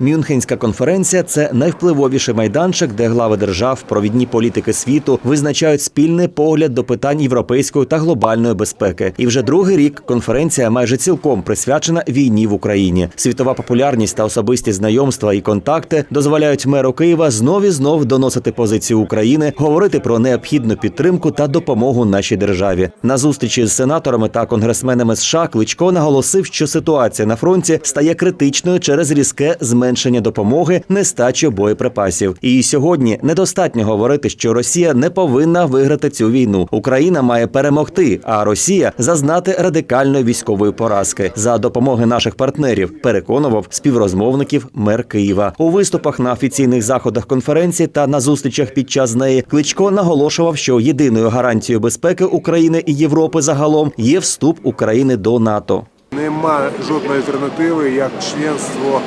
Мюнхенська конференція це найвпливовіший майданчик, де глави держав, провідні політики світу визначають спільний погляд до питань європейської та глобальної безпеки. І вже другий рік конференція майже цілком присвячена війні в Україні. Світова популярність та особисті знайомства і контакти дозволяють меру Києва знов і знов доносити позицію України, говорити про необхідну підтримку та допомогу нашій державі. На зустрічі з сенаторами та конгресменами США Кличко наголосив, що ситуація на фронті стає критичною через різке зменшення допомоги, нестачу боєприпасів. І сьогодні недостатньо говорити, що Росія не повинна виграти цю війну. Україна має перемогти, а Росія зазнати радикальної військової поразки за допомоги наших партнерів. Переконував співрозмовників мер Києва у виступах на офіційних заходах конференції та на зустрічах під час неї. Кличко наголошував, що єдиною гарантією безпеки України і Європи загалом є вступ України до НАТО. Нема жодної альтернативи як членство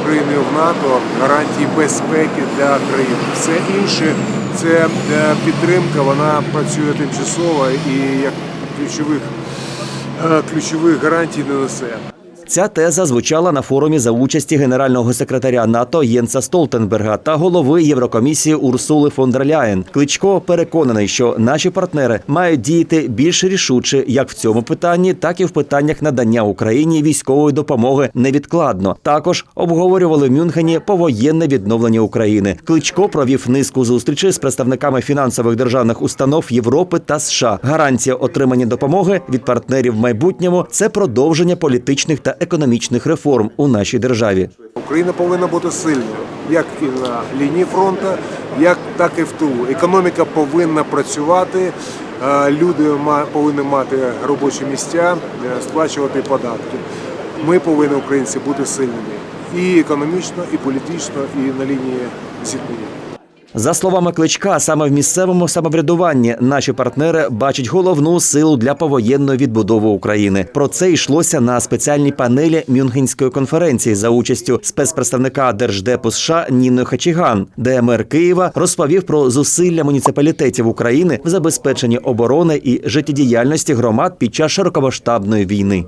України в НАТО гарантії безпеки для країн. Все інше це е, підтримка, вона працює тимчасово і як ключових, е, ключових гарантій не несе. Ця теза звучала на форумі за участі генерального секретаря НАТО Єнса Столтенберга та голови Єврокомісії Урсули фон дер Ляєн. Кличко переконаний, що наші партнери мають діяти більш рішуче як в цьому питанні, так і в питаннях надання Україні військової допомоги невідкладно. Також обговорювали в Мюнхені повоєнне відновлення України. Кличко провів низку зустрічей з представниками фінансових державних установ Європи та США. Гарантія отримання допомоги від партнерів в майбутньому це продовження політичних та економічних реформ у нашій державі. Україна повинна бути сильною, як і на лінії фронту, як так і в тилу. Економіка повинна працювати, е, люди повинні мати робочі місця, е, сплачувати податки. Ми повинні, українці, бути сильними і економічно, і політично, і на лінії зіткнення. За словами Кличка, саме в місцевому самоврядуванні наші партнери бачать головну силу для повоєнної відбудови України. Про це йшлося на спеціальній панелі Мюнхенської конференції за участю спецпредставника Держдепу США Ніни Хачіган, де мер Києва розповів про зусилля муніципалітетів України в забезпеченні оборони і життєдіяльності громад під час широкомасштабної війни.